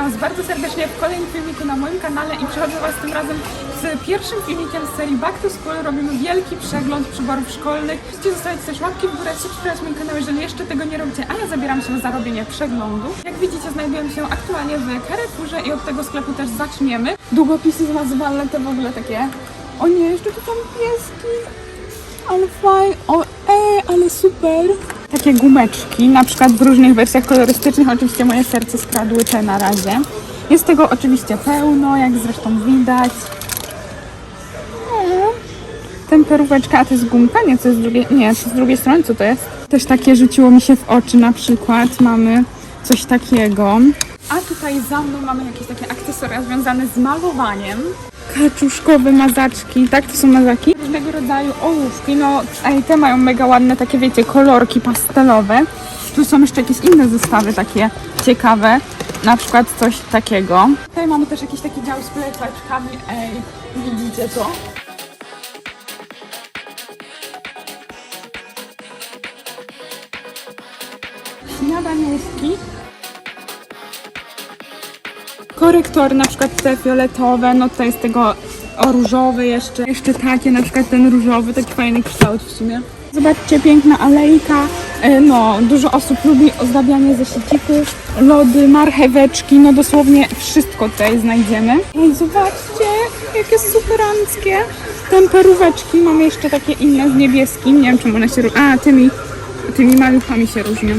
To was bardzo serdecznie w kolejnym filmiku na moim kanale i przychodzę was tym razem z pierwszym filmikiem z serii Back to School. Robimy wielki przegląd przyborów szkolnych. Musicie zostawić też łapki w górę, subskrybować mój kanał, jeżeli jeszcze tego nie robicie, a ja zabieram się za robienie przeglądu. Jak widzicie, znajdujemy się aktualnie w Carrefourze i od tego sklepu też zaczniemy. Długopisy zmazywalne, te w ogóle takie... O nie, jeszcze tu są pieski. Ale fajnie, o ej, ale super. Takie gumeczki, na przykład w różnych wersjach kolorystycznych, oczywiście moje serce skradły te na razie. Jest tego oczywiście pełno, jak zresztą widać. Temperóweczka, a to jest gumka? Nie, co jest z drugiej, nie, z drugiej strony, co to jest? Też takie rzuciło mi się w oczy, na przykład mamy coś takiego. A tutaj za mną mamy jakieś takie akcesoria związane z malowaniem. Kaczuszkowe mazaczki, tak? To są mazaki? Różnego rodzaju ołówki, no ej, te mają mega ładne takie, wiecie, kolorki pastelowe. Tu są jeszcze jakieś inne zestawy takie ciekawe, na przykład coś takiego. Tutaj mamy też jakiś taki dział z plecaczkami, ej, widzicie to? Śniadaniówki. Korektory, na przykład te fioletowe, no tutaj jest tego o różowy jeszcze. Jeszcze takie, na przykład ten różowy, taki fajny kształt w sumie. Zobaczcie, piękna alejka. E, No, dużo osób lubi ozdabianie ze siecików, lody, marcheweczki, no dosłownie wszystko tutaj znajdziemy. Ej, zobaczcie, jakie superanckie. Temperóweczki, mamy jeszcze takie inne z niebieskim, nie wiem czemu one się. A, tymi, tymi maluchami się różnią.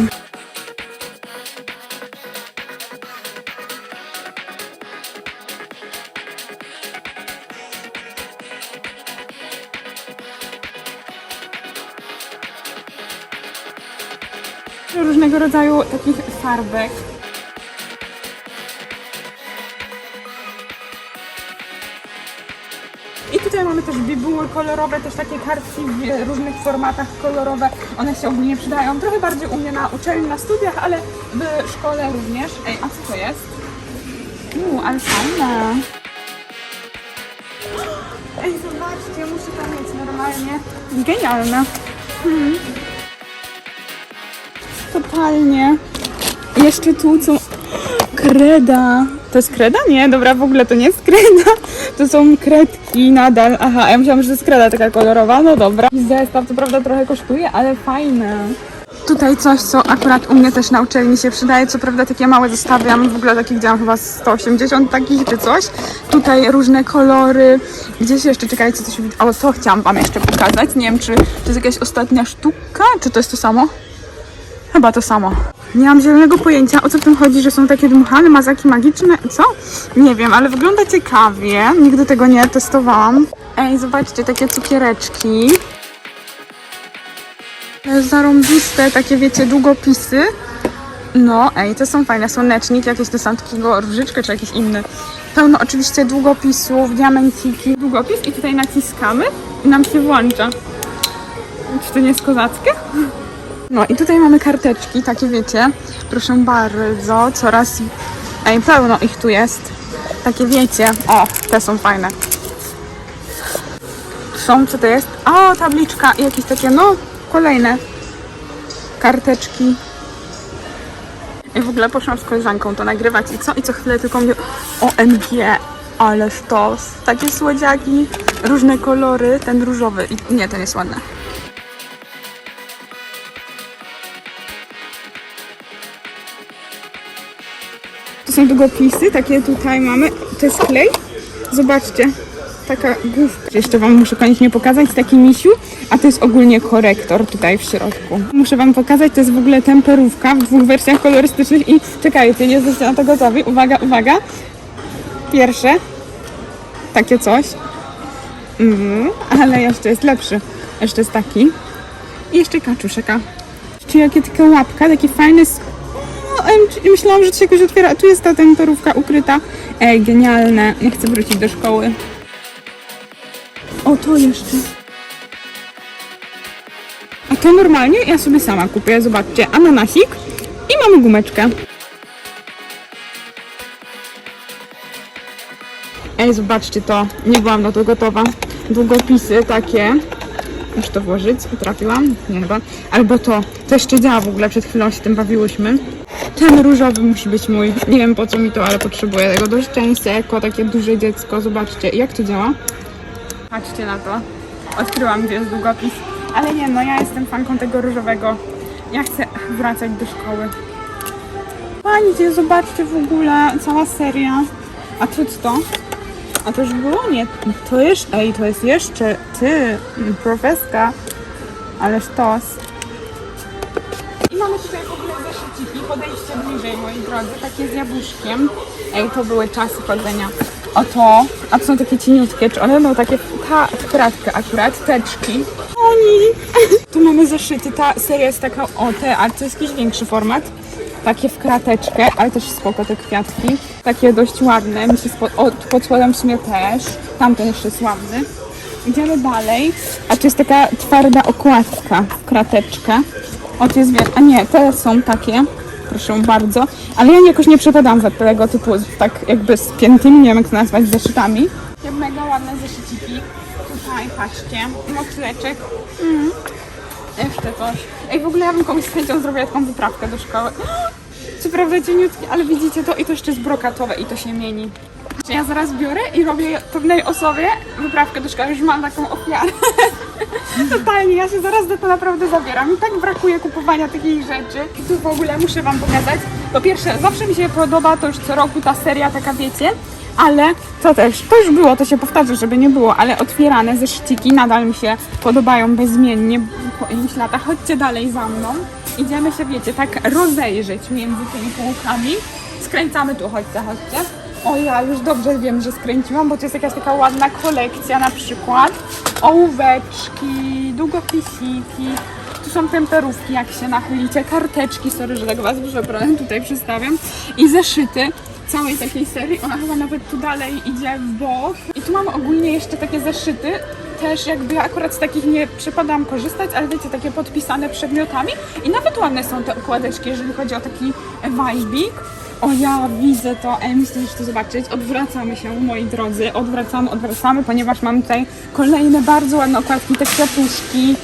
Różnego rodzaju takich farbek. I tutaj mamy też bibuły kolorowe, też takie kartki w różnych formatach kolorowe. One się ogólnie przydają trochę bardziej u mnie na uczelni, na studiach, ale w szkole również. Ej, a co to jest? Uuu, ale fajne. Ej, zobaczcie, muszę to mieć normalnie. Genialne. Totalnie. Jeszcze tu są... Kreda. To jest kreda? Nie, dobra, w ogóle to nie jest kreda. To są kredki nadal. Aha, ja myślałam, że to jest kreda taka kolorowa. No dobra. Zestaw to prawda trochę kosztuje, ale fajne. Tutaj coś, co akurat u mnie też na uczelni się przydaje. Co prawda takie małe mam w ogóle takich działam chyba 180 takich czy coś. Tutaj różne kolory. Gdzieś jeszcze, czekajcie, coś widać. O, to chciałam wam jeszcze pokazać. Nie wiem, czy to jest jakaś ostatnia sztuka, czy to jest to samo? Chyba to samo. Nie mam zielonego pojęcia, o co w tym chodzi, że są takie dmuchane mazaki magiczne. Co? Nie wiem, ale wygląda ciekawie. Nigdy tego nie testowałam. Ej, zobaczcie, takie cukiereczki. Zarąbiste, takie wiecie, długopisy. No, ej, te są fajne. Słonecznik, jakieś to są takiego różyczkę, czy jakiś inny. Pełno oczywiście długopisów, diamenciki. Długopis i tutaj naciskamy i nam się włącza. Czy to nie jest kozackie? No i tutaj mamy karteczki, takie wiecie, proszę bardzo, coraz, ej, pełno ich tu jest, takie wiecie, o, te są fajne. Są, co to jest? O, tabliczka i jakieś takie, no, kolejne karteczki. I w ogóle poszłam z koleżanką to nagrywać i co? I co chwilę tylko mnie, OMG, ale sztos, takie słodziaki, różne kolory, ten różowy, i nie, ten jest ładny. To są długopisy, takie tutaj mamy. To jest klej. Zobaczcie, taka główka. Jeszcze Wam muszę koniecznie pokazać, taki misiu, a to jest ogólnie korektor tutaj w środku. Muszę Wam pokazać, to jest w ogóle temperówka w dwóch wersjach kolorystycznych i czekajcie, nie jesteście na to gotowi. Uwaga, uwaga. Pierwsze, takie coś. Mhm, ale jeszcze jest lepszy. Jeszcze jest taki. I jeszcze kaczuszeka. Czy jakie taka łapka, taki fajny myślałam, że to się jakoś otwiera, tu jest ta temperówka ukryta. Ej, genialne. Nie chcę wrócić do szkoły. O, to jeszcze. A to normalnie ja sobie sama kupuję. Zobaczcie, ananasik i mamy gumeczkę. Ej, zobaczcie to. Nie byłam na to gotowa. Długopisy takie. Muszę to włożyć. Trafiłam? Nie chyba. Albo to. To jeszcze działa w ogóle. Przed chwilą się tym bawiłyśmy. Ten różowy musi być mój. Nie wiem po co mi to, ale potrzebuję tego do szczęścia jako takie duże dziecko. Zobaczcie, jak to działa. Patrzcie na to. Odkryłam, gdzie jest długopis. Ale nie, no ja jestem fanką tego różowego. Ja chcę wracać do szkoły. Fajnie, zobaczcie w ogóle, cała seria. A co to? A to już było? Nie, to jeszcze, ej, to jest jeszcze, ty, profeska, ale sztos. Podejdźcie bliżej, moi drodzy, takie z jabłuszkiem. Ej, to były czasy chodzenia. Oto, a to są takie cieniutkie, czy one będą takie, ta w kratkę akurat, teczki. Oni! Tu mamy zeszyty, ta seria jest taka, o te, a to jest jakiś większy format. Takie w krateczkę, ale też spoko te kwiatki. Takie dość ładne, mi się spo- o, pod spodem w sumie też. Tamten jeszcze jest ładny. Idziemy dalej. A tu jest taka twarda okładka w krateczkę. O, tu jest wie- A nie, te są takie. Proszę bardzo. Ale ja jakoś nie przepadam za tego typu, tak jakby spiętymi, nie wiem jak to nazwać, zeszytami. Mega ładne zeszyciki. Tutaj, patrzcie. Motyleczek. Mm. Jeszcze coś. Ej, w ogóle ja bym komuś z chęcią zrobiła taką wyprawkę do szkoły. Co prawda cieniutki, ale widzicie to i to jeszcze jest brokatowe i to się mieni. Ja zaraz biorę i robię pewnej osobie wyprawkę do szkoły, już mam taką ofiarę. Totalnie, ja się zaraz do to naprawdę zabieram. Mi tak brakuje kupowania takich rzeczy. I tu w ogóle muszę wam pokazać. Po pierwsze, zawsze mi się podoba to już co roku ta seria taka, wiecie, ale to też, to już było, to się powtarza, żeby nie było, ale otwierane ze szciki nadal mi się podobają bezmiennie po iluś latach. Chodźcie dalej za mną. Idziemy się, wiecie, tak rozejrzeć między tymi półkami. Skręcamy tu, chodźcie, chodźcie. O, ja już dobrze wiem, że skręciłam, bo to jest jakaś taka ładna kolekcja na przykład. Ołóweczki, długopisiki. Tu są temperówki, jak się nachylicie, karteczki, sorry, że tak was przepraszam, tutaj przedstawiam. I zeszyty całej takiej serii. Ona chyba nawet tu dalej idzie w bok. I tu mamy ogólnie jeszcze takie zeszyty. Też jakby ja akurat z takich nie przypadam korzystać, ale wiecie, takie podpisane przedmiotami. I nawet ładne są te układeczki, jeżeli chodzi o taki wajbik. O, ja widzę to. Ej, że to zobaczyć. Odwracamy się, moi drodzy. Odwracamy, odwracamy, ponieważ mamy tutaj kolejne bardzo ładne okładki, te kwiatuszki.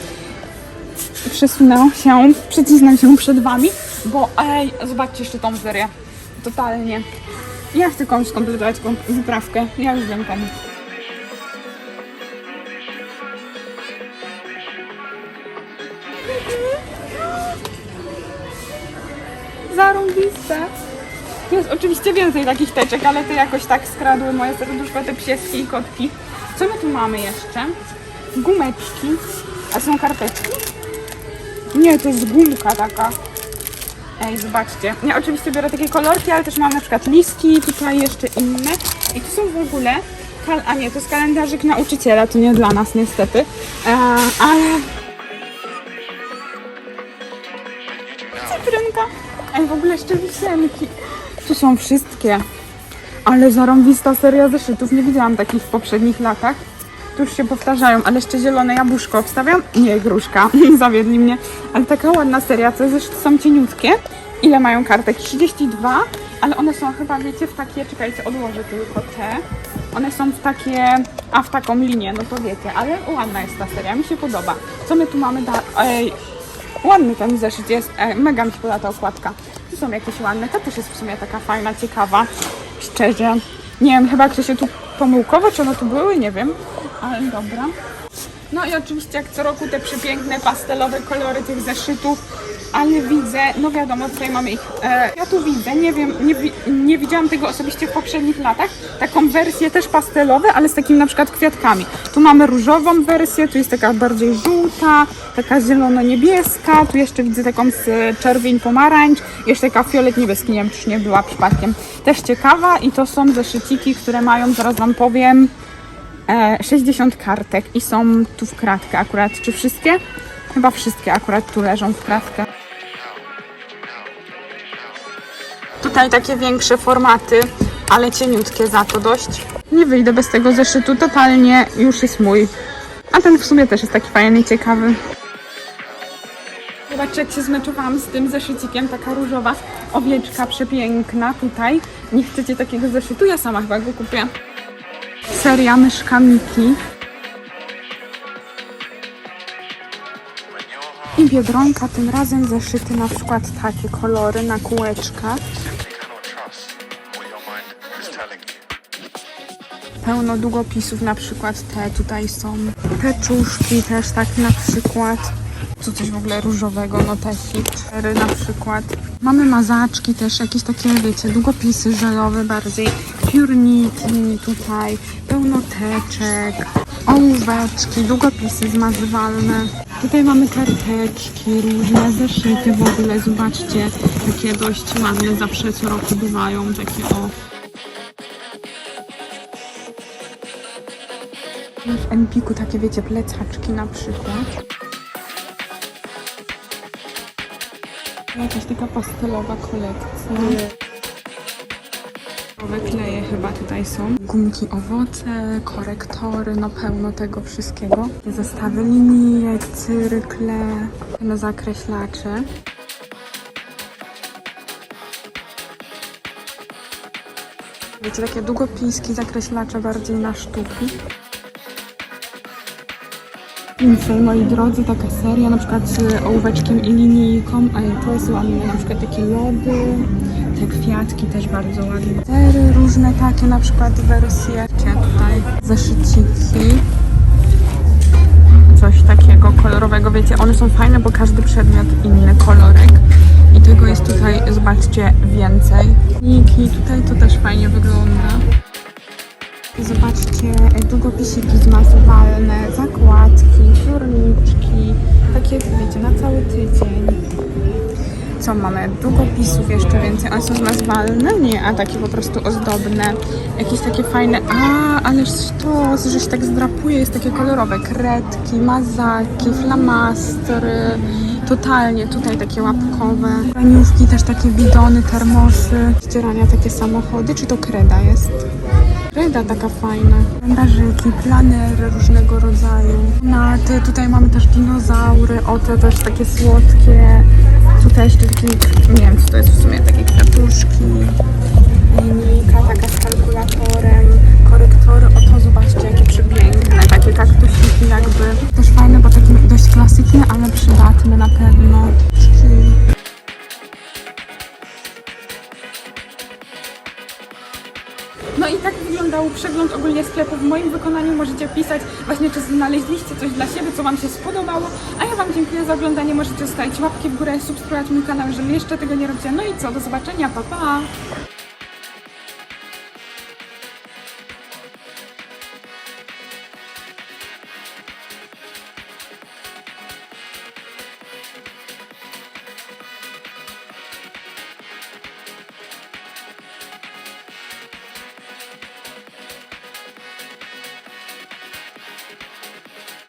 Przesunę się, przycisnę się przed wami, bo ej, zobaczcie jeszcze tą serię. Totalnie. Ja chcę komuś skompletować wyprawkę. Ja już wiem komu. Zarąbiste. Jest oczywiście więcej takich teczek, ale te jakoś tak skradły moje serduszko, te pieski i kotki. Co my tu mamy jeszcze? Gumeczki. A są karteczki? Nie, to jest gumka taka. Ej, zobaczcie. Ja oczywiście biorę takie kolorki, ale też mam na przykład listki, tutaj jeszcze inne. I tu są w ogóle, kal- a nie, to jest kalendarzyk nauczyciela, to nie dla nas niestety, e, ale... Cytrynka. Ej, w ogóle jeszcze wisienki. Tu są wszystkie. Ale zarąbista seria zeszytów. Nie widziałam takich w poprzednich latach. Tu już się powtarzają, ale jeszcze zielone jabłuszko obstawiam. Nie, gruszka. Zawiedli mnie. Ale taka ładna seria. Te zeszyty są cieniutkie. Ile mają kartek? 32, ale one są chyba, wiecie, w takie, czekajcie, odłożę tylko te. One są w takie, a w taką linię, no to wiecie, ale ładna jest ta seria, mi się podoba. Co my tu mamy da... Ej, ładny ten zeszyt jest, e, mega mi się podoba ta okładka. Tu są jakieś ładne, ta też jest w sumie taka fajna, ciekawa, szczerze. Nie wiem, chyba ktoś się tu pomyłkowo, czy one tu były, nie wiem, ale dobra. No i oczywiście jak co roku te przepiękne pastelowe kolory tych zeszytów, ale widzę, no wiadomo, tutaj mamy ich. E, ja tu widzę, nie wiem, nie, nie widziałam tego osobiście w poprzednich latach, taką wersję też pastelowe, ale z takimi na przykład kwiatkami. Tu mamy różową wersję, tu jest taka bardziej żółta, taka zielono-niebieska, tu jeszcze widzę taką z e, czerwień pomarańcz, jeszcze taka fiolet niebieski, nie wiem czy nie była przypadkiem. Też ciekawa i to są zeszyciki, które mają, zaraz wam powiem, e, 60 kartek i są tu w kratkę akurat. Czy wszystkie? Chyba wszystkie akurat tu leżą w kratkę. Tutaj takie większe formaty, ale cieniutkie za to dość. Nie wyjdę bez tego zeszytu, totalnie już jest mój. A ten w sumie też jest taki fajny ciekawy. Zobaczcie, jak się zmeczowałam z tym zeszycikiem, taka różowa owieczka przepiękna tutaj. Nie chcecie takiego zeszytu? Ja sama chyba go kupię. Seria myszka Miki. I Biedronka tym razem zeszyty na przykład takie kolory na kółeczka. Pełno długopisów, na przykład te tutaj są. Teczuszki też tak na przykład. Co coś w ogóle różowego, no te cztery na przykład. Mamy mazaczki też, jakieś takie, wiecie, długopisy żelowe bardziej. Piórniki tutaj, pełno teczek, ołóweczki, długopisy zmazywalne. Tutaj mamy karteczki, różne zeszyty w ogóle, zobaczcie, takie dość ładne, zawsze co roku bywają, takie o. W Empiku takie, wiecie, plecaczki na przykład. Jakaś taka pastelowa kolekcja. Nowe kleje chyba tutaj są. Gumki owoce, korektory, no pełno tego wszystkiego. Zestawy linijek, cyrkle, no zakreślacze. Wiecie, takie długopiski, zakreślacze bardziej na sztuki. Dzisiaj, moi drodzy, taka seria na przykład z ołóweczkiem i linijką, a to jest ładne, na przykład takie lody, te kwiatki też bardzo ładne. Tery różne takie, na przykład wersje, tutaj zeszyciki, coś takiego kolorowego, wiecie, one są fajne, bo każdy przedmiot inny kolorek i tego jest tutaj, zobaczcie, więcej. Niki, tutaj to też fajnie wygląda. Zobaczcie, e, długopisiki zmazywalne, zakładki, piórniczki, takie wiecie, na cały tydzień. Co mamy? Długopisów jeszcze więcej. One są zmazywalne? Nie, a takie po prostu ozdobne. Jakieś takie fajne. A, ależ to, że się tak zdrapuje, jest takie kolorowe. Kredki, mazaki, flamastry. Totalnie tutaj takie łapkowe. Raniówki, też takie bidony, termosy. Ścierania takie samochody. Czy to kreda jest? Reda taka fajna. Bandażyki, planery różnego rodzaju. Naty, tutaj mamy też dinozaury, oto też takie słodkie. Tutaj jeszcze taki, nie wiem co to jest w sumie, takie kwiatuszki. Linijka taka sklepu w moim wykonaniu. Możecie pisać właśnie, czy znaleźliście coś dla siebie, co Wam się spodobało. A ja Wam dziękuję za oglądanie. Możecie zostawić łapki w górę, subskrybować mój kanał, jeżeli jeszcze tego nie robicie. No i co, do zobaczenia, pa pa!